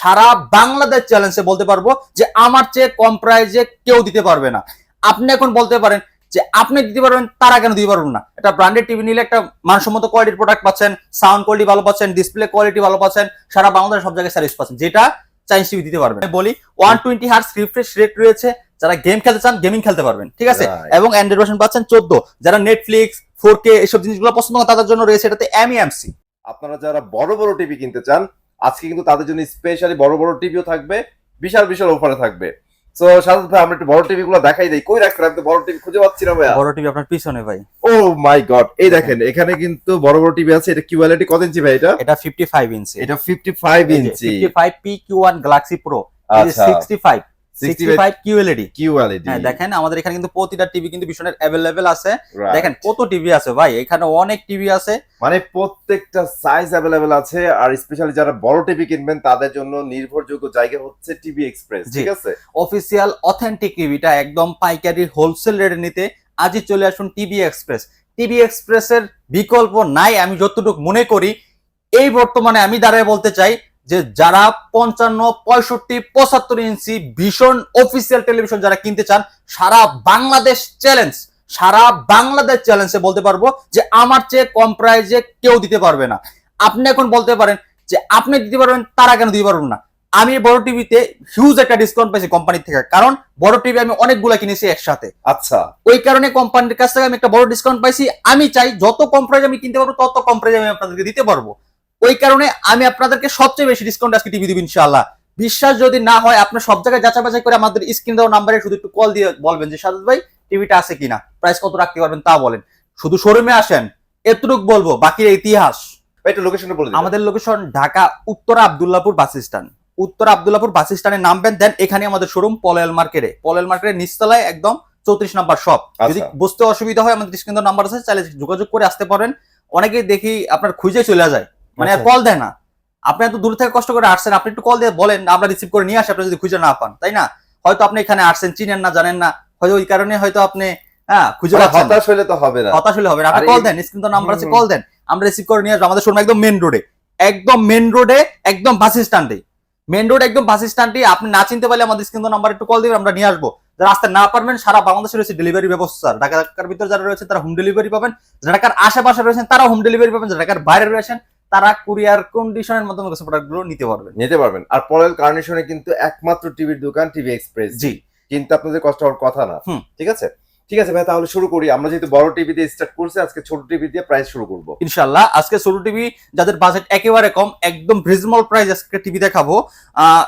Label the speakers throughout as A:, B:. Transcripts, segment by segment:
A: সারা বাংলাদেশ চ্যালেঞ্জে বলতে পারব যে আমার চেয়ে কম প্রাইজে কেউ দিতে পারবে না। আপনি এখন বলতে পারেন যে আপনি দিতে পারবেন তারা কেন দিতে পারবেন না? এটা ব্র্যান্ডেড টিভি নিলে একটা মানসম্মত কোয়ালিটির প্রোডাক্ট পাচ্ছেন সাউন্ড কোয়ালিটি ভালো পাচ্ছেন ডিসপ্লে কোয়ালিটি ভালো পাচ্ছেন সারা বাংলাদেশ সব জায়গায় সার্ভিস পাচ্ছেন। যেটা চাইনিজ টিভি দিতে পারবেন আমি বলি one twenty hertz refresh rate রয়েছে যারা গেম খেলতে চান গেমিং খেলতে পারবেন ঠিক আছে? এবং অ্যান্ড্রয়েড ভার্সন পাচ্ছেন চোদ্দ। যারা নেটফ্লিক্স ফোর কে এসব জিনিসগুলো পছন্দ করেন তাদের জন্য রয়েছে এটাতে এমইএমসি
B: আপনারা যারা বড় বড় টিভি কিনতে চান আজকে কিন্তু তাদের জন্য স্পেশালি বড় বড় টিভিও থাকবে বিশাল বিশাল অফারে থাকবে। তো সাধারণত ভাই আমরা একটু বড় টিভি গুলো দেখাই দেই। কই রাখছেন? আমি তো বড় টিভি খুঁজে পাচ্ছি না ভাই
A: বড় টিভি আপনার পিছনে ভাই।
B: ও মাই গড এই দেখেন এখানে কিন্তু বড় বড় টিভি আছে। এটা কিউয়ালিটি কত ইঞ্চি ভাই এটা?
A: এটা 55 ইঞ্চি
B: এটা 55 ইঞ্চি
A: 55 PQ1 Galaxy
B: Pro
A: 65 দেখেন আমাদের এখানে কিন্তু প্রতিটা টিভি কিন্তু ভীষণের অ্যাভেলেবেল আছে। দেখেন কত টিভি আছে ভাই এখানে অনেক টিভি আছে।
B: মানে প্রত্যেকটা সাইজ অ্যাভেলেবেল আছে আর স্পেশালি যারা বড় টিভি কিনবেন তাদের জন্য নির্ভরযোগ্য জায়গা হচ্ছে টিভি এক্সপ্রেস ঠিক আছে?
A: অফিসিয়াল অথেন্টিক টিভিটা একদম পাইকারি হোলসেল রেটে নিতে আজই চলে আসুন টিভি এক্সপ্রেস টিভি এক্সপ্রেসের বিকল্প নাই আমি যতটুকু মনে করি এই বর্তমানে আমি দাঁড়ায় বলতে চাই যে যারা পঞ্চান্ন পঁয়ষট্টি পঁচাত্তর ইঞ্চি ভীষণ অফিসিয়াল টেলিভিশন যারা কিনতে চান সারা বাংলাদেশ চ্যালেঞ্জ সারা বাংলাদেশ চ্যালেঞ্জে বলতে পারব যে আমার চেয়ে কম প্রাইজে কেউ দিতে পারবে না। আপনি এখন বলতে পারেন যে আপনি দিতে পারবেন তারা কেন দিতে পারবেন না? আমি বড় টিভিতে হিউজ একটা ডিসকাউন্ট পাইছি কোম্পানি থেকে কারণ বড় টিভি আমি অনেকগুলা কিনেছি একসাথে।
B: আচ্ছা।
A: ওই কারণে কোম্পানির কাছ থেকে আমি একটা বড় ডিসকাউন্ট পাইছি আমি চাই যত কম প্রাইজ আমি কিনতে পারব তত কম প্রাইজ আমি আপনাদেরকে দিতে পারব। ওই কারণে আমি আপনাদেরকে সবচেয়ে বেশি ডিসকাউন্ট আজকে টিভি দিব ইনশাআল্লাহ। বিশ্বাস যদি না হয় আপনার সব জায়গায় যাচাই বাছাই করে আমাদের স্ক্রিন দেওয়া নাম্বারে শুধু একটু কল দিয়ে বলবেন যে সাদত ভাই টিভিটা আছে কিনা? প্রাইস কত রাখতে পারবেন তা বলেন। শুধু শোরুমে আসেন এতটুক বলব বাকির ইতিহাস।
B: একটু লোকেশনটা বলে
A: আমাদের location Dhaka Uttara Abdullahpur bus stand Uttara Abdullahpur bus স্ট্যান্ডে নামবেন দেন এখানে আমাদের শোরুম পলেল মার্কেটে পলেল মার্কেটের নিচতলায় একদম চৌত্রিশ নাম্বার শপ যদি
B: আচ্ছা।
A: বুঝতে অসুবিধা হয় আমাদের স্ক্রিন নাম্বার আছে চাইলে যোগাযোগ করে আসতে পারেন অনেকেই দেখি আপনার খুঁজে চলে যায়। মানে
B: আচ্ছা।
A: কল দেয় না। আপনি এত দূর থেকে কষ্ট করে আসছেন আপনি একটু কল দিয়ে বলেন আমরা রিসিভ করে নিয়ে আসি আপনি যদি খুঁজে না পান তাই না? হয়তো আপনি এখানে আসছেন চিনেন না জানেন না হয়তো ওই কারণে হয়তো আপনি হ্যাঁ খুঁজে
B: মানে
A: পাচ্ছেন
B: হতাশ হলে তো হবে না।
A: হতাশ হলে হবে না। আপনি কল দেন স্ক্রিন তো নাম্বার আছে কল দেন। আমরা রিসিভ করে নিয়ে আসব আমাদের শোরুম একদম মেন রোডে একদম মেন রোডে একদম বাস স্ট্যান্ডে মেন রোড একদম বাস স্ট্যান্ডে আপনি না চিনতে পারলে আমাদের স্ক্রিন তো নাম্বার একটু কল দিবেন আমরা নিয়ে আসব। যারা আসতে না পারবেন সারা বাংলাদেশে রয়েছে ডেলিভারি ব্যবস্থা। ঢাকার ভিতরে যারা রয়েছে তারা হোম ডেলিভারি পাবেন। ঢাকার আশেপাশে রয়েছেন তারা হোম ডেলিভারি পাবেন। ঢাকার বাইরে রয়েছেন তারা কুরিয়ার কন্ডিশনের মাধ্যমে প্রোডাক্টগুলো নিতে পারবেন।
B: নিতে পারবেন। আর পরের কার্নেশনে কিন্তু একমাত্র টিভির দোকান টিভি এক্সপ্রেস।
A: জি।
B: কিন্তু আপনাদের কষ্ট হওয়ার কথা না। ঠিক আছে? ঠিক আছে ভাই তাহলে শুরু করি। আমরা যেহেতু বড় টিভি দিয়ে স্টার্ট করছি আজকে ছোট টিভি দিয়ে প্রাইস শুরু করব।
A: ইনশাল্লাহ আজকে সোলো টিভি যাদের বাজেট একেবারে কম একদম রিজনেবল প্রাইস আজকে টিভি দেখাবো। আহ,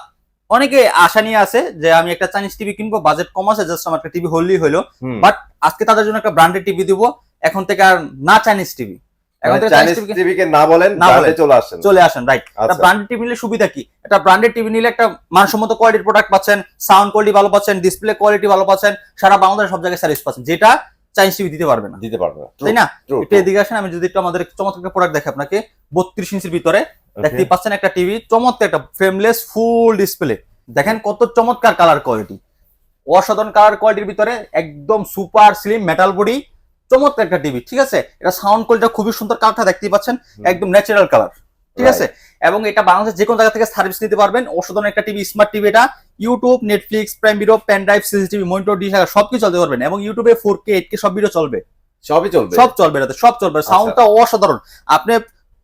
A: অনেকে আশা নিয়ে আছে যে আমি একটা চাইনিজ টিভি কিনবো বাজেট কম আছে জাস্ট আমার একটা টিভি হলেই হলো। বাট আজকে তাদের জন্য একটা ব্র্যান্ডেড টিভি দিব এখন থেকে আর না চাইনিজ টিভি। এখন থেকে
B: চাইনিজ
A: চাইনিজ টিভি
B: টিভি কে না বলেন ব্র্যান্ডে চলে আসেন।
A: চলে আসেন রাইট একটা
B: আচ্ছা
A: ব্র্যান্ডেড টিভি নিলে সুবিধা কি? একটা ব্র্যান্ডেড টিভি নিলে একটা মানসম্মত কোয়ালিটির প্রোডাক্ট পাচ্ছেন সাউন্ড কোয়ালিটি ভালো পাচ্ছেন ডিসপ্লে কোয়ালিটি ভালো পাচ্ছেন সারা বাংলাদেশ সব জায়গায় সার্ভিস পাচ্ছেন যেটা চাইনিজ টিভি দিতে পারবে না।
B: দিতে পারবে না।
A: তাই না? একটু এদিকে আসেন আমি যদি একটু আমাদের চমৎকার প্রোডাক্ট দেখে আপনাকে বত্রিশ ইঞ্চির ভিতরে. দেখতেই পাচ্ছেন একটা টিভি চমৎকার একটা ফ্রেমলেস ফুল ডিসপ্লে দেখেন কত চমৎকার কালার কোয়ালিটি অসাধারণ কালার কোয়ালিটির ভিতরে একদম সুপার স্লিম মেটাল বডি চমৎকার একটা টিভি ঠিক আছে? এটা সাউন্ড কোয়ালিটি খুবই সুন্দর কালারটা দেখতেই পাচ্ছেন একদম ন্যাচারাল কালার ঠিক আছে? এবং এটা বাংলাদেশের যে কোনো জায়গা থেকে সার্ভিস নিতে পারবেন। অসাধারণ একটা টিভি স্মার্ট টিভি এটা। YouTube Netflix Prime Video pen drive CCTV monitor dish সবকিছু চলতে পারবেন। এবং ইউটিউবে ফোর কে এইট কে সব ভিডিও চলবে।
B: সবই চলবে।
A: সব চলবে এটাতে সব চলবে।
B: আচ্ছা।
A: সাউন্ডটা অসাধারণ। আপনি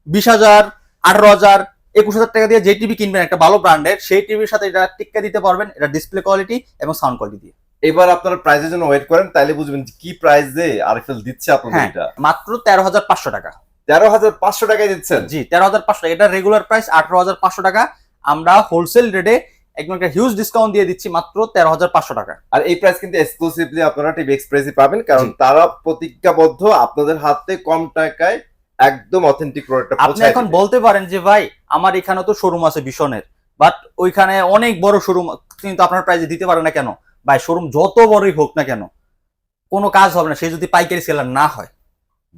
A: বিশ হাজার আঠারো হাজার একুশ হাজার টাকা দিয়ে যে টিভি কিনবেন একটা ভালো ব্র্যান্ডের সেই টিভির সাথে এটা টিক্কা দিতে পারবেন। এটা ডিসপ্লে কোয়ালিটি এবং সাউন্ড কোয়ালিটি দিয়ে।
B: এবার আপনারা প্রাইজের জন্য ওয়েট করেন তাইলে বুঝবেন কি প্রাইস দিয়ে আরএফএল দিচ্ছে আপনাদের
A: হ্যাঁ।
B: এটা।
A: মাত্র তেরো হাজার পাঁচশো টাকা।
B: তেরো হাজার পাঁচশো টাকায় দিচ্ছেন?
A: জি তেরো হাজার পাঁচশো টাকা। এটা রেগুলার প্রাইস আঠারো হাজার পাঁচশো টাকা। আমরা হোলসেল রেটে একদম একটা হিউজ ডিসকাউন্ট দিয়ে দিচ্ছি মাত্র তেরো হাজার পাঁচশো টাকা।
B: আর এই প্রাইস কিন্তু এক্সক্লুসিভলি আপনারা টিভি এক্সপ্রেসই পাবেন কারণ। তারা প্রতিজ্ঞাবদ্ধ আপনাদের হাতে কম টাকায় একদম অথেন্টিক প্রোডাক্টটা
A: আপনি এখন বলতে পারেন যে ভাই আমার এখানে তো শোরুম আছে ভীষণের বাট ওইখানে অনেক বড় শোরুম কিন্তু আপনার প্রাইজে দিতে পারে না কেন? ভাই শোরুম যত বড়ই হোক না কেন কোনো কাজ হবে না। সে যদি পাইকারি সেলার না হয়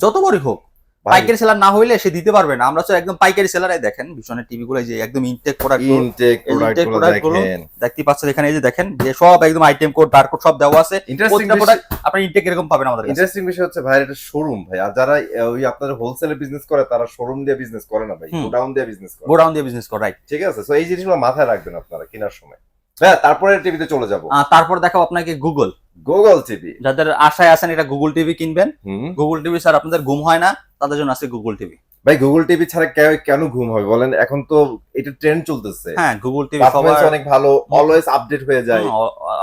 A: যত বড়ই হোক পাইকারি সেলার না হইলে সে দিতে পারবে না। আমরা তো একদম পাইকারি সেলারাই দেখেন ভীষণের টিভি গুলো যে একদম ইনটেক প্রোডাক্ট
B: ইনটেক
A: প্রোডাক্টগুলো
B: দেখেন।
A: দেখতে পাচ্ছেন এখানে এই যে দেখেন যে সব একদম আইটেম কোড বারকোড সব দেওয়া আছে।
B: ইন্টারেস্টিং
A: প্রত্যেকটা প্রোডাক্ট আপনার ইনটেক এরকম পাবেন আমাদের কাছে।
B: ইন্টারেস্টিং বিষয় হচ্ছে ভাই এটা শোরুম ভাই। আর যারা ওই আপনাদের হোলসেলে বিজনেস করে তারা শোরুম দিয়ে বিজনেস করে না ভাই। গোডাউন দিয়ে বিজনেস করে।
A: গোডাউন দিয়ে বিজনেস করাই
B: ঠিক আছে? তো এই জিনিসগুলো মাথায় রাখবেন আপনারা কেনার সময়। হ্যাঁ তারপরে টিভিতে চলে যাব।
A: তারপর দেখাবো আপনাকে গুগল
B: গুগল টিভি
A: যাদের আশায় আছেন এটা গুগল টিভি কিনবেন। গুগল টিভি স্যার আপনাদের ঘুম হয় না তাদের জন্য আছে গুগল টিভি
B: ভাই গুগল টিভি ছাড়া কেন ঘুম হবে বলেন? এখন তো এটা ট্রেন্ড চলতেছে।
A: হ্যাঁ গুগল টিভি সবার
B: অনেক ভালো অলওয়েজ আপডেট হয়ে যায়।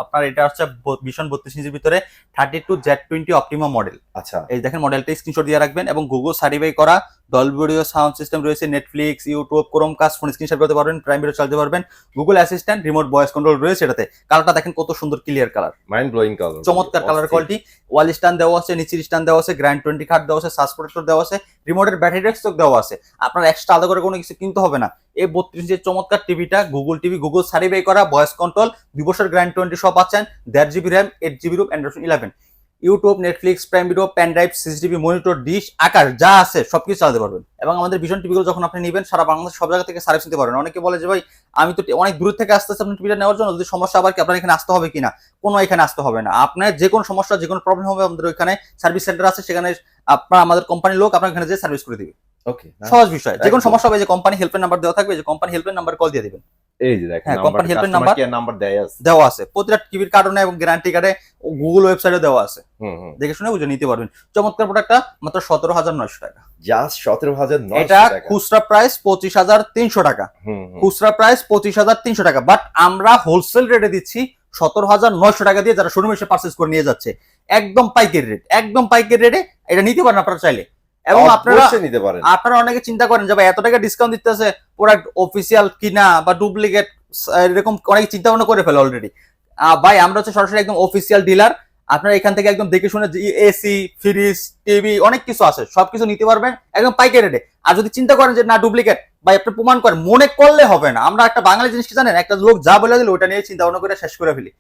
A: আপনার এটা হচ্ছে ভীষণ বত্রিশ ইঞ্চির ভিতরে thirty two Z twenty Optima model
B: আচ্ছা।
A: এই দেখেন মডেলটা স্ক্রিনশট দিয়ে রাখবেন এবং গুগল সার্টিফাই করা ডলবিডিও সাউন্ড সিস্টেম রয়েছে Netflix YouTube Chromecast phone screenshot করতে পারবেন প্রাইম ভিডিও চালাতে পারবেন Google Assistant remote voice control রয়েছে এটাতে। কালারটা দেখেন কত সুন্দর clear colour
B: mind blowing colour
A: চমৎকার কালার কোয়ালিটি ওয়াল স্ট্যান্ড দেওয়া আছে নিচের স্ট্যান্ড দেওয়া আছে গ্র্যান্ড টোয়েন্টি কার্ড দেওয়া আছে সাস প্রোটেক্টর দেওয়া আছে রিমোটের ব্যাটারি স্টক দেওয়া আছে। আপনার এক্সট্রা আলাদা করে কোনো কিছু কিনতে হবে না। এই বত্রিশ ইঞ্চের চমৎকার টিভিটা গুগল টিভি গুগল সার্টিফাই করা ভয়েস কন্ট্রোল দুই বছর গ্র্যান্ড টোয়েন্টি সব পাচ্ছেন দেড় GB RAM eight GB ROM Android eleven YouTube Netflix Prime Video pen drive CCTV monitor dish আকার যা আছে সব কিছু চালাতে পারবেন। এবং আমাদের ভীষণ টিভিগুলো যখন আপনি নেবেন, সারা বাংলাদেশ সব জায়গা থেকে সার্ভিস নিতে পারবেন। অনেকে বলে যে, ভাই, আমি তো অনেক দূর থেকে আসতে আসতে আপনি টিভিটা নেওয়ার জন্য, যদি সমস্যা আবার কি, আপনার এখানে আসতে হবে কিনা? কোনো এখানে আসতে হবে না। আপনার যে কোনো সমস্যা যে কোনো প্রবলেম হবে, আমাদের ওইখানে সার্ভিস সেন্টার আছে, সেখানে আপনার আমাদের কোম্পানির লোক আপনার এখানে যে সার্ভিস করে দিবে।
B: ওকে
A: সহজ বিষয়। যে কোনো সমস্যা হবে যে কোম্পানি হেল্পের নাম্বার দেওয়া থাকবে যে কোম্পানি হেল্পের নাম্বার কল দিয়ে দিবেন।
B: এই যে দেখেন
A: company
B: নাম্বার
A: number।
B: নাম্বার দেয় আছে।
A: দেওয়া আছে। প্রতিটা টিভির এবং গ্যারান্টি কার্ডে গুগল ওয়েবসাইটে দেওয়া আছে।
B: হুম হুম।
A: দেখে শুনে বুঝে নিতে পারবেন। চমৎকার প্রোডাক্টটা মাত্র সতেরো হাজার নয়শো টাকা।
B: জাস্ট সতেরো হাজার
A: এটা খুচরা প্রাইস পঁচিশ হাজার তিনশো টাকা। খুচরা প্রাইস পঁচিশ হাজার তিনশো টাকা। বাট আমরা হোলসেল রেটে দিচ্ছি সতেরো হাজার নয়শো টাকা দিয়ে যারা শোরুমে এসে পার্চেস করে নিয়ে যাচ্ছে। একদম পাইকারি রেট একদম পাইকারি রেটে এটা নিতে পারেন আপনারা চাইলে। এবং আপনারা
B: নিতে পারেন।
A: আপনারা অনেকে চিন্তা করেন যে ভাই এত টাকা ডিসকাউন্ট দিতেছে প্রোডাক্ট অফিসিয়াল কিনা বা ডুপ্লিকেট এরকম অনেক চিন্তা ভাবনা করে ফেলে অলরেডি ভাই আমরা হচ্ছে সরাসরি একদম অফিসিয়াল ডিলার আপনারা এখান থেকে একদম দেখে শুনে এসি ফ্রিজ টিভি অনেক কিছু আছে। সবকিছু নিতে পারবেন একদম পাইকারি রেটে আর যদি চিন্তা করেন যে না ডুপ্লিকেট ভাই আপনি প্রমাণ করেন মনে করলে হবে না। আমরা একটা বাঙালি জিনিস জানেন? একটা লোক যা বলে দিল ওটা নিয়ে চিন্তা ভাবনা করে শেষ করে ফেলি।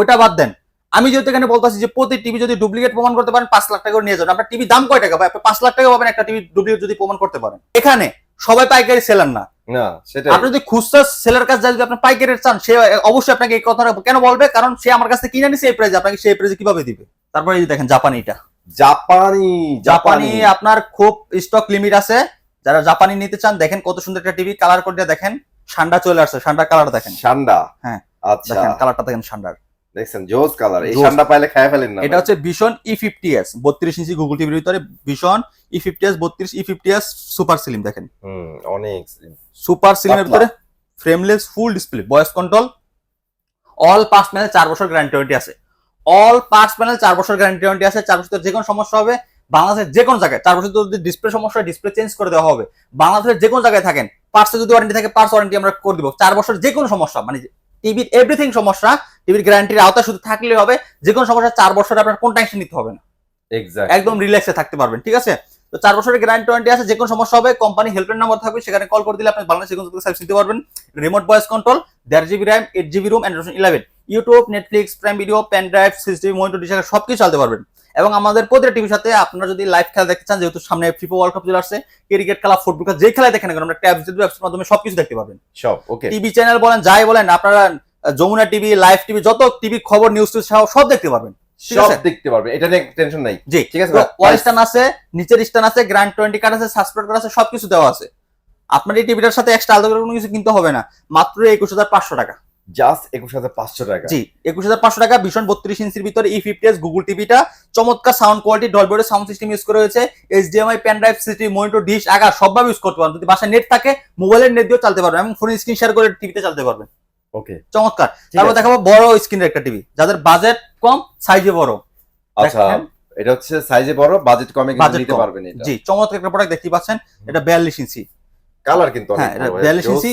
A: ওটা বাদ দেন। আমি যেহেতু এখানে বলতেছি যে প্রতি টিভি যদি ডুপ্লিকেট প্রমাণ করতে পারেন পাঁচ লাখ টাকা করে নিয়ে যাবেন। আপনার টিভি দাম কয় টাকা? ভাই আপনি পাঁচ লাখ টাকা পাবেন একটা টিভি ডুপ্লিকেট যদি প্রমাণ করতে পারেন। এখানে সবাই পাইকারি সেলার না। আপনি যদি খুচরা সেলার কাছে যদি আপনি পাইকারি চান সে অবশ্যই আপনাকে এই কথাটা কেন বলবে? কারণ সে আমার কাছে কিনে নিছে এই প্রাইজে আপনাকে সেই প্রাইজে কীভাবে দিবে? তারপরে এই দেখেন জাপানিটা
B: জাপানি
A: জাপানি। আপনার খুব স্টক লিমিট আছে। যারা জাপানি নিতে চান দেখেন কত সুন্দর একটা টিভি কালার কোড দিয়ে দেখেন ঠান্ডা চলে আসছে ঠান্ডা কালার দেখেন।
B: ঠান্ডা
A: হ্যাঁ,
B: আচ্ছা।
A: কালারটা দেখেন ঠান্ডার
B: দেখছেন জোস কালার এই
A: জোস।
B: ঠান্ডা পাইলে খায় ফেলেন না
A: এটা হচ্ছে ভীষণ ই ফিফটি এস বত্রিশ ইঞ্চি গুগল টিভির ভিতরে ভীষণ ই ফিফটি এস বত্রিশ E fifty S super slim দেখেন।
B: অনেক
A: সুপার সিলিমের। ভিতরে frameless full display voice control all parts panel চার বছর গ্যারান্টি ওয়ারেন্টি আছে। অল পার্টস প্যানেল চার বছর গ্যারান্টি ওয়ারেন্টি আছে চার বছর যে কোনো সমস্যা হবে বাংলাদেশের যে কোনো জায়গায় চার বছর যদি ডিসপ্লে সমস্যা ডিসপ্লে চেঞ্জ করে দেওয়া হবে। বাংলাদেশের যে কোনো জায়গায় থাকেন পার্টসে যদি ওয়ারেন্টি থাকে পার্টস ওয়ারেন্টি আমরা করে দিব। চার বছর যে কোনো সমস্যা মানে টিভির এভরিথিং সমস্যা টিভির গ্যারান্টির আওতা শুধু থাকলে হবে যে কোনো সমস্যা চার বছরে আপনার কোন টেনশন নিতে হবে না। একদম রিল্যাক্সে থাকতে পারবেন ঠিক আছে? তো চার বছরের গ্যারান্টি ওয়ারেন্টি আছে যে কোনো সমস্যা হবে কোম্পানি হেল্পলাইন নাম্বার থাকবে সেখানে কল করে দিলে আপনি বাংলাদেশ কোনো সার্ভিস নিতে পারবেন। রিমোট ভয়েস কন্ট্রোল দেড় GB RAM eight GB ROM Android eleven YouTube Netflix Prime Video pen drive CCTV monitor design সব কিছু চালাতে পারবেন। এবং আমাদের প্রতিটা টিভির সাথে আপনারা যদি লাইভ খেলা দেখতে চান যেহেতু সামনে ফিফা ওয়ার্ল্ড কাপ চলে আসছে ক্রিকেট খেলা ফুটবল খেলা যে খেলা দেখেন আমরা ট্যাব অ্যাপসের মাধ্যমে সবকিছু দেখতে পাবেন।
B: সব ওকে
A: টিভি চ্যানেল বলেন যাই বলেন আপনারা যমুনা টিভি লাইভ টিভি যত টিভি খবর নিউজ টিউজ সব দেখতে পারবেন।
B: সব দেখতে পারবে এটা নিয়ে টেনশন নাই।
A: জি।
B: ঠিক আছে
A: ওয়াল স্ট্যান্ড আছে নিচের স্ট্যান্ড আছে গ্র্যান্ড টোয়েন্টি কার্ড আছে সাসপেন্ড আছে সবকিছু দেওয়া আছে। আপনার এই টিভিটার সাথে এক্সট্রা আলাদা করে কোনো কিছু কিনতে হবে না। মাত্র একুশ হাজার পাঁচশো টাকা।
B: জাস্ট একুশ হাজার পাঁচশো টাকা।
A: জি একুশ হাজার পাঁচশো টাকা ভীষণ বত্রিশ ইঞ্চির ভিতরে ই ফিফটি এস গুগল টিভিটা চমৎকার সাউন্ড কোয়ালিটি ডলবোর্ডের সাউন্ড সিস্টেম ইউজ করা হয়েছে। HDMI pen drive CCTV monitor dish আকার সবভাবে ইউজ করতে পারবেন। যদি বাসায় নেট থাকে মোবাইলের নেট দিয়েও চালতে পারবেন এবং ফোনে স্ক্রিন শেয়ার করে টিভিতে চালতে পারবেন।
B: ওকে।
A: চমৎকার। তারপর দেখাবো বড় স্ক্রিনের একটা টিভি যাদের বাজেট কম সাইজে বড়।
B: আচ্ছা এটা হচ্ছে সাইজে বড় বাজেট কমে কিন্তু নিতে পারবেন এটা।
A: জি চমৎকার একটা প্রোডাক্ট দেখতে পাচ্ছেন। এটা বিয়াল্লিশ ইঞ্চি।
B: কালার কিন্তু
A: হ্যাঁ, এটা 42 ইঞ্চি।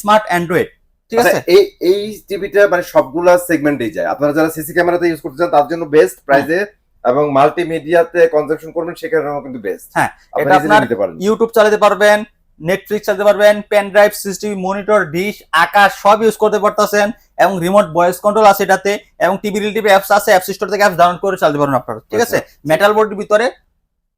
A: স্মার্ট অ্যান্ড্রয়েড ঠিক আছে?
B: এই এই টিভিটা মানে সবগুলা সেগমেন্টেই যায়। আপনারা যারা সিসি ক্যামেরাতে ইউজ করতে চান তার জন্য বেস্ট প্রাইজে এবং মাল্টিমিডিয়াতে কনজাম্পশন করবেন সেখানেও কিন্তু বেস্ট
A: হ্যাঁ, এটা আপনার ইউটিউব চালাতে পারবেন নেটফ্লিক্স চালাতে পারবেন pen drive CCTV monitor dish Akash সব ইউজ করতে পারতেছেন এবং রিমোট ভয়েস কন্ট্রোল আছে এটাতে এবং টিভি রিলেটিভ অ্যাপস আছে অ্যাপ স্টোর থেকে অ্যাপস ডাউনলোড করে চালাতে পারবেন আপনারা। ঠিক আছে?
B: আচ্ছা।
A: মেটাল বোর্ডের ভিতরে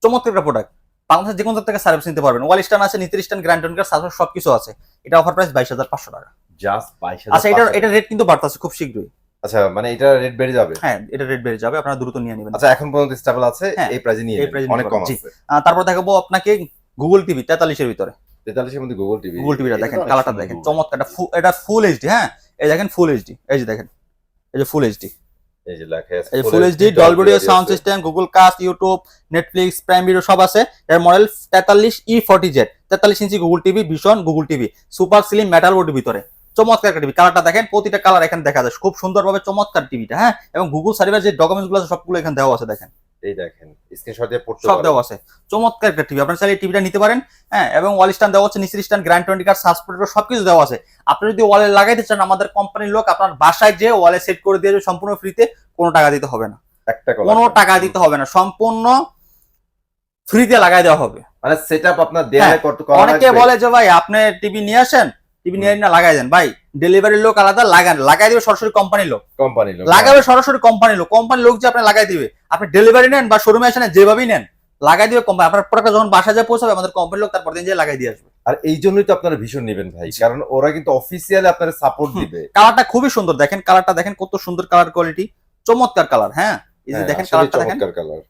A: চমৎকার একটা প্রোডাক্ট বাংলাদেশের যে কোনো থেকে সার্ভিস নিতে পারবেন। ওয়াল স্ট্যান্ড আছে নিত্য স্ট্যান্ড গ্র্যান্ড কার্ড সার্ভিস সবকিছু আছে। এটা অফার প্রাইস বাইশ হাজার পাঁচশো টাকা।
B: জাস্ট বাইশ
A: আচ্ছা এটা এটা রেট কিন্তু বাড়তেছে খুব শীঘ্রই।
B: আচ্ছা মানে এটা রেট বেড়ে যাবে?
A: হ্যাঁ এটা রেট বেড়ে যাবে আপনারা দ্রুত নিয়ে নেবেন।
B: আচ্ছা এখন পর্যন্ত স্টেবল আছে
A: হ্যাঁ,
B: এই প্রাইজে নিয়ে অনেক কম আছে।
A: তারপর দেখাবো আপনাকে গুগল টিভি তেতাল্লিশের ভিতরে।
B: তেতাল্লিশের মধ্যে গুগল টিভি
A: গুগল টিভিটা দেখেন কালারটা দেখেন চমৎকার এটা ফুল এইচডি হ্যাঁ? এই দেখেন ফুল এইচডি এই যে দেখেন এই যে ফুল এইচডি
B: এই যে লেখা আছে
A: এই full HD sound system Google Cast YouTube Netflix Prime Video সব আছে। এর মডেল তেতাল্লিশ ই জেড ইঞ্চি Google TV Google TV super slim metal board ভিতরে। চমৎকার একটা টিভি কালারটা দেখেন প্রতিটা কালার এখানে দেখা যায়। খুব সুন্দরভাবে চমৎকার টিভিটা হ্যাঁ? এবং গুগল সার্ভিস যে ডকুমেন্টসগুলো আছে সবগুলো এখানে দেওয়া আছে দেখেন।
B: এই দেখেন স্ক্রিনশট দিয়ে পড়তে
A: সব দেওয়া আছে। চমৎকার একটা টিভি আপনার চাইলে টিভিটা নিতে পারেন হ্যাঁ? এবং ওয়াল স্ট্যান্ড দেওয়া আছে নিচের স্ট্যান্ড গ্র্যান্ড টোয়েন্টি কার্ড সাসপোর্টের সবকিছু দেওয়া আছে। আপনি যদি ওয়ালে লাগাইতে চান আমাদের কোম্পানির লোক আপনার বাসায় যে ওয়ালে সেট করে দিয়ে সম্পূর্ণ ফ্রিতে কোনো টাকা দিতে হবে না।
B: একটা
A: কোনো টাকা দিতে হবে না সম্পূর্ণ ফ্রিতে লাগাই দেওয়া হবে।
B: মানে সেটআপ আপনার করতে করা
A: হ্যাঁ, অনেকে বলে যে ভাই আপনি টিভি নিয়ে আসেন টিভি নিয়ে না লাগাই দেন। ভাই ডেলিভারির লোক আলাদা লাগান। লাগাই দিবে সরাসরি কোম্পানির লোক।
B: কোম্পানি লোক
A: লাগাবে সরাসরি কোম্পানির লোক। কোম্পানির লোক যে আপনি লাগাই দিবে। আপনি ডেলিভারি নেন বা শোরুমে আসেন যেভাবেই নেন লাগাই দিবে কোম্পানি আপনার প্রোডাক্ট যখন বাসা যায় পৌঁছাবে আমাদের কোম্পানির লোক তারপর দিন যে লাগাই দিয়ে আসবে।
B: আর এই জন্যই তো আপনারা ভীষণ নেবেন ভাই। কারণ ওরা কিন্তু অফিসিয়ালি আপনারা সাপোর্ট দিবে।
A: কালারটা খুবই সুন্দর। দেখেন কালারটা দেখেন কত সুন্দর কালার কোয়ালিটি চমৎকার কালার হ্যাঁ? এই যে
B: হ্যাঁ,
A: দেখেন কালারটা দেখেন।
B: চমৎকার কালার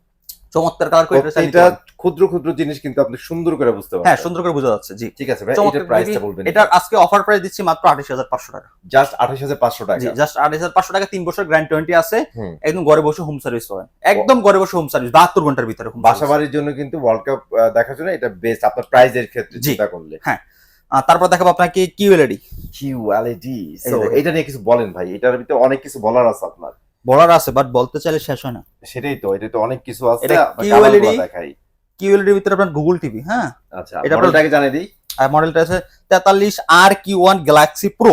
A: চমৎকার কালার
B: এটা ক্ষুদ্র ক্ষুদ্র জিনিস কিন্তু আপনি সুন্দর করে বুঝতে
A: হ্যাঁ সুন্দর করে বোঝা যাচ্ছে জি।
B: ঠিক আছে ভাই প্রাইসটা বলবেন।
A: এটার আজকে অফার প্রাইস দিচ্ছি মাত্র আঠাশ হাজার পাঁচশো টাকা।
B: জাস্ট আঠাশ হাজার পাঁচশো টাকা।
A: জি জাস্ট আঠাশ হাজার পাঁচশো টাকা তিন বছর গ্র্যান্ড টোয়েন্টি আছে। একদম ঘরে বসে হোম সার্ভিস পাবেন। একদম ঘরে বসে হোম সার্ভিস বাহাত্তর ঘণ্টার ভিতরে home
B: বাসা বাড়ির জন্য কিন্তু ওয়ার্ল্ড কাপ দেখার জন্য এটা বেস্ট আপনার প্রাইজের ক্ষেত্রে। চিন্তা করলে।
A: আহ, তারপর দেখাবো আপনাকে কিউএলইডি
B: কিউএলইডি সো। এটা নিয়ে কিছু বলেন ভাই এটার ভিতরে অনেক কিছু বলার আছে আপনার।
A: বলার আছে বাট বলতে চাইলে শেষ হয় না।
B: সেটাই তো এটা তো অনেক কিছু আছে
A: এটা
B: আপনার
A: QLED
B: দেখাই।
A: কিউএলইডির ভিতরে আপনার গুগল টিভি হ্যাঁ?
B: আচ্ছা
A: এটা
B: মডেলটাকে জানিয়ে দিই।
A: আর মডেলটা আছে তেতাল্লিশ আর Q one Galaxy Pro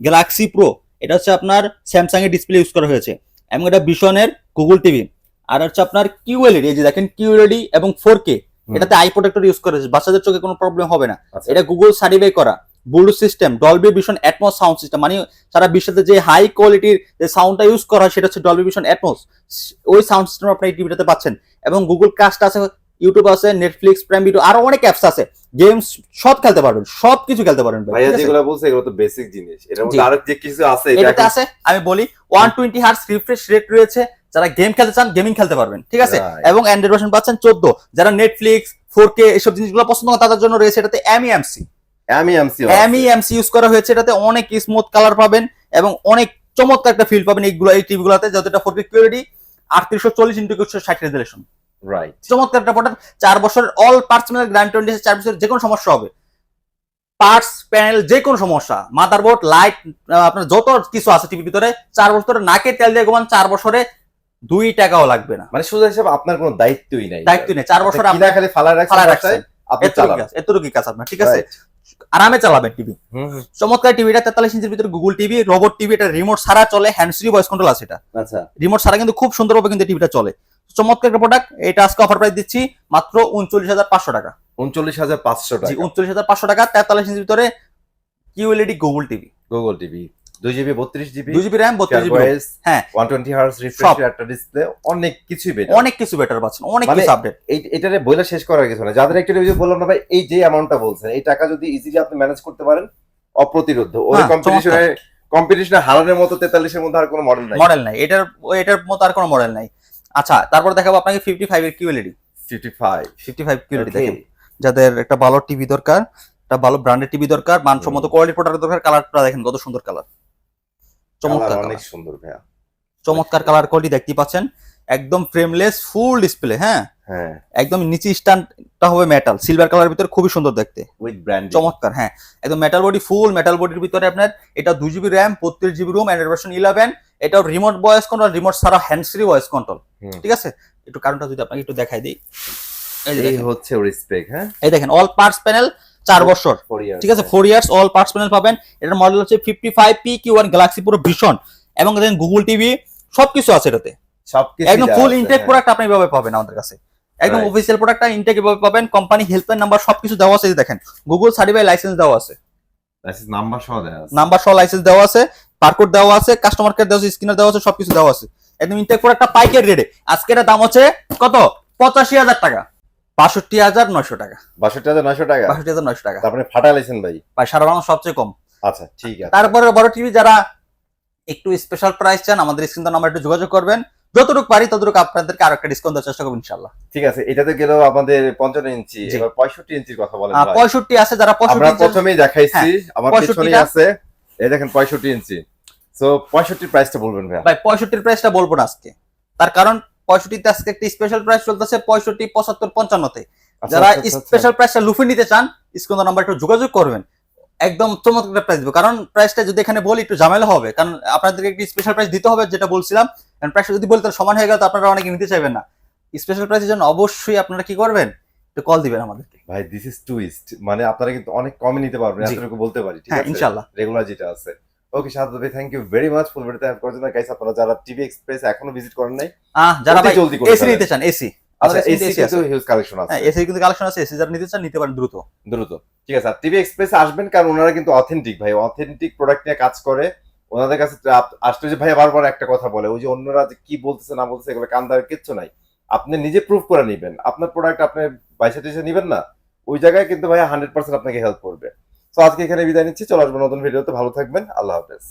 A: Galaxy Pro এটা হচ্ছে আপনার স্যামসাং এর ডিসপ্লে ইউজ করা হয়েছে এবং এটা বিশনের গুগল টিভি আর হচ্ছে আপনার কিউএলইডি এই যে দেখেন কিউএলইডি এবং ফোর কে এটাতে আই প্রোটেক্টর ইউজ করা হয়েছে বাচ্চাদের চোখে কোনো প্রবলেম হবে না।
B: আচ্ছা।
A: এটা গুগল সার্টিফাই করা। Bluetooth system Dolby Vision Atmos sound system মানে সারা বিশ্বেতে যে হাই কোয়ালিটির যে সাউন্ডটা ইউজ করা হয় সেটা হচ্ছে ডলবি ভিশন অ্যাটমস ওই সাউন্ড সিস্টেম আপনি এই টিভিটাতে পাচ্ছেন। এবং গুগল কাস্ট আছে ইউটিউব আছে নেটফ্লিক্স প্রাইম ভিডিও আরও অনেক অ্যাপস আছে। গেমস সব খেলতে পারবেন সব কিছু খেলতে পারবেন ভাই,
B: ভাইয়া যেগুলো বলছে এগুলো তো বেসিক জিনিস। এর মধ্যে আরও যে কিছু আছে এটা
A: এটাতে আছে আমি বলি one twenty hertz refresh rate রয়েছে। যারা গেম খেলতে চান গেমিং খেলতে পারবেন ঠিক আছে? এবং অ্যান্ড্রয়েড ভার্সন পাচ্ছেন চোদ্দ। যারা নেটফ্লিক্স ফোর কে এসব জিনিসগুলো পছন্দ করেন তাদের জন্য রয়েছে এটাতে এমইএমসি
B: আমি এমসি
A: এমইএমসি ইউজ করা হয়েছে এটাতে অনেক স্মুথ কালার পাবেন এবং অনেক চমৎকার একটা ফিল পাবেন এইগুলো এই টিভিগুলোতে যতটা ফোর কিউরিটি আটত্রিশশো চল্লিশ ইন্টু একশো ষাট রেজুলেশন
B: রাইট
A: চমৎকার একটা প্রোডাক্ট চার বছরের অল পার্সোনাল গ্র্যান্ড টোয়েন্টি চার বছরের যে কোনো সমস্যা হবে। পার্টস প্যানেল যে কোনো সমস্যা মাদারবোর্ড লাইট আপনার যত কিছু আছে টিভির ভিতরে চার বছরে নাকে তেল দিয়ে ঘুমান চার বছরে দুই টাকাও লাগবে না।
B: মানে সোজা হিসাবে আপনার কোনো দায়িত্বই নাই।
A: দায়িত্ব নেই চার বছর
B: আপনি খালি ফালায় রাখছেন
A: ফালায়
B: বাসায়,
A: রাখছেন।
B: আপনি
A: এতটুকু কাজ আপনার ঠিক আছে. আরামে চালাবেন টিভি। চমৎকার টিভিটা তেতাল্লিশ ইঞ্চির ভিতরে গুগল টিভি রোবট টিভি এটা রিমোট ছাড়া চলে হ্যান্ডসফ্রি ভয়েস কন্ট্রোল আছে এটা।
B: আচ্ছা।
A: রিমোট ছাড়া কিন্তু খুব সুন্দরভাবে কিন্তু টিভিটা চলে। চমৎকার একটা প্রোডাক্ট এটা আজকে অফার প্রাইস দিচ্ছি মাত্র উনচল্লিশ হাজার পাঁচশো টাকা।
B: উনচল্লিশ হাজার পাঁচশো টাকা।
A: উনচল্লিশ হাজার পাঁচশো টাকা তেতাল্লিশ ইঞ্চির ভিতরে QLED Google TV
B: Google TV দুই জিবি বত্রিশ জিবি
A: দুই জিবি র্যাম বত্রিশ জিবি হ্যাঁ।
B: ওয়ান টোয়েন্টি হার্স রিফ্রেশ একটা ডিসপ্লে অনেক কিছুই বেটার
A: অনেক কিছু বেটার পাচ্ছেন অনেক
B: মানে
A: কিছু আপডেট
B: এটারে বইলা শেষ করার কিছু না যাদের একটা রিভিউ বললাম না ভাই এই যে অ্যামাউন্টটা বলছেন এই টাকা যদি ইজিলি আপনি ম্যানেজ করতে পারেন অপ্রতিরোধ। ওই কম্পিটিশনে কম্পিটিশনে হারানোর মতো তেতাল্লিশের মধ্যে আর কোনো মডেল নাই।
A: মডেল নাই। এটার এটার মতো আর কোনো মডেল নাই। আচ্ছা তারপর দেখাবো আপনাকে ফিফটি ফাইভ এর QLED
B: fifty five
A: fifty five QLED দেখেন। যাদের একটা ভালো টিভি দরকার একটা ভালো ব্র্যান্ডের টিভি দরকার মানসম্মত কোয়ালিটি প্রোডাক্ট দরকার কালারটা দেখেন কত সুন্দর কালার চমৎকার
B: অনেক সুন্দর ভাইয়া।
A: চমৎকার কালার কোয়ালিটি দেখতে পাচ্ছেন। একদম ফ্রেমলেস ফুল ডিসপ্লে হ্যাঁ?
B: হ্যাঁ।
A: একদম নিচে স্ট্যান্ডটা হবে মেটাল সিলভার কালার ভিতরে খুবই সুন্দর দেখতে।
B: উইথ ব্র্যান্ড
A: চমৎকার হ্যাঁ। একদম মেটাল বডি ফুল মেটাল বডির ভিতরে আপনার এটা দুই জিবি র্যাম বত্রিশ GB ROM Android version eleven এটাও রিমোট ভয়েস কন্ট্রোল রিমোট ছাড়া হ্যান্ড ফ্রি ভয়েস কন্ট্রোল ঠিক আছে? একটু কারণটা যদি আপনাকে একটু দেখাই দিই। এই
B: হচ্ছে রিসপেক্ট হ্যাঁ?
A: এই দেখেন অল পার্টস প্যানেল চার বছর। ঠিক আছে four years all parts panel পাবেন। এটার মডেল হচ্ছে fifty five P Q one Galaxy পুরো ভীষণ। এবং দেখেন গুগল টিভি সবকিছু আছে এটাতে।
B: সবকিছু
A: একদম ফুল ইনটেক প্রোডাক্ট আপনি এভাবে পাবেন আমাদের কাছে। একদম অফিসিয়াল প্রোডাক্টটা ইনটেক এভাবে পাবেন। কোম্পানি হেল্পলাইন নাম্বার সবকিছু দেওয়া আছে দেখেন। গুগল সার্টিফাই লাইসেন্স দেওয়া আছে।
B: নাম্বার সহ দেয়া আছে।
A: নাম্বার সহ লাইসেন্স দেওয়া আছে। বারকোড দেওয়া আছে। কাস্টমার কেয়ার দেওয়া আছে স্ক্রিনার দেওয়া আছে সবকিছু দেওয়া আছে। একদম ইনটেক প্রোডাক্টটা পাইকারি রেটে আজকে এটার দাম হচ্ছে কত? পঁচাশি হাজার টাকা। বাষট্টি হাজার নয়শো টাকা।
B: বাষট্টি হাজার নয়শো টাকা?
A: বাষট্টি হাজার নয়শো টাকা।
B: তারপরে ফাটাইলেছেন ভাই?
A: ভাই সারা বাংলা সবচেয়ে কম।
B: আচ্ছা ঠিক আছে।
A: তারপরে বড় টিভি যারা একটু স্পেশাল প্রাইস চান আমাদের স্ক্রিন নাম্বার একটু যোগাযোগ করবেন। যতটুকু পারি ততটুকু আপনাদেরকে আরও একটা ডিসকাউন্ট দেওয়ার চেষ্টা করব ইনশাল্লাহ
B: ঠিক আছে এটাতে গেল আমাদের পঞ্চান্ন ইঞ্চি এবার পঁয়ষট্টি ইঞ্চির কথা বলেন
A: পঁয়ষট্টি আছে যারা পঁয়ষট্টি
B: প্রথমেই দেখাইছি আমার
A: 65
B: পিছনেই আছে। এই দেখেন পঁয়ষট্টি ইঞ্চি। তো পঁয়ষট্টির প্রাইসটা বলবেন ভাইয়া।
A: ভাই পঁয়ষট্টির প্রাইসটা বলব না আজকে। তার কারণ পঁয়ষট্টিতে আজকে একটা স্পেশাল প্রাইস চলতেছে পঁয়ষট্টি পঁচাত্তর পঞ্চান্নতে।
B: আচ্ছা,
A: যারা
B: আচ্ছা, আচ্ছা,
A: স্পেশাল প্রাইসটা লুফে নিতে চান স্ক্রিন নাম্বার একটু যোগাযোগ করবেন। একদম চমৎকার প্রাইস দিব। কারণ প্রাইসটা যদি এখানে বলি একটু ঝামেলা হবে। কারণ আপনাদেরকে একটি স্পেশাল প্রাইস দিতে হবে যেটা বলছিলাম। কারণ প্রাইসটা যদি বলি তাহলে সমান হয়ে গেল তো আপনারা অনেকে নিতে চাইবেন না। স্পেশাল প্রাইসের জন্য অবশ্যই আপনারা কি করবেন? একটু কল দিবেন আমাদেরকে।
B: ভাই দিস ইজ টুইস্ট মানে আপনারা কিন্তু অনেক কমে নিতে পারবেন। এতটুকু বলতে পারি ঠিক
A: হ্যাঁ
B: আছে?
A: ইনশাল্লাহ।
B: রেগুলার যেটা আছে। ওকে সাহায্য ভাই thank you very much full ভিডিওতে হেল্প করার জন্য গাইস আপনারা যারা টিভি এক্সপ্রেস এখনও ভিজিট করেন নাই
A: যারা ভাই এসি নিতে চান এসি
B: আচ্ছা এসি কিন্তু হিউজ কালেকশন আছে।
A: হ্যাঁ এসি কিন্তু কালেকশন আছে এসি যারা নিতে চান নিতে পারেন দ্রুত।
B: দ্রুত। ঠিক আছে আর টিভি এক্সপ্রেস আসবেন কারণ ওনারা কিন্তু অথেন্টিক ভাই অথেন্টিক প্রোডাক্ট নিয়ে কাজ করে। ওনাদের কাছে আসলে যে ভাই বারবার একটা কথা বলে ওই যে অন্যরা যে কি বলতেছে না বলতেছে এগুলো কান দেওয়ার কিচ্ছু নাই। আপনি নিজে প্রুফ করে নেবেন। আপনার প্রোডাক্ট আপনি বাইশে নেবেন না। ওই জায়গায় কিন্তু ভাই হান্ড্রেড পার্সেন্ট আপনাকে হেল্প করবে। তো আজকে এখানে বিদায় নিচ্ছি। চলে আসব নতুন ভিডিওতে ভালো থাকবেন। আল্লাহ হাফেজ।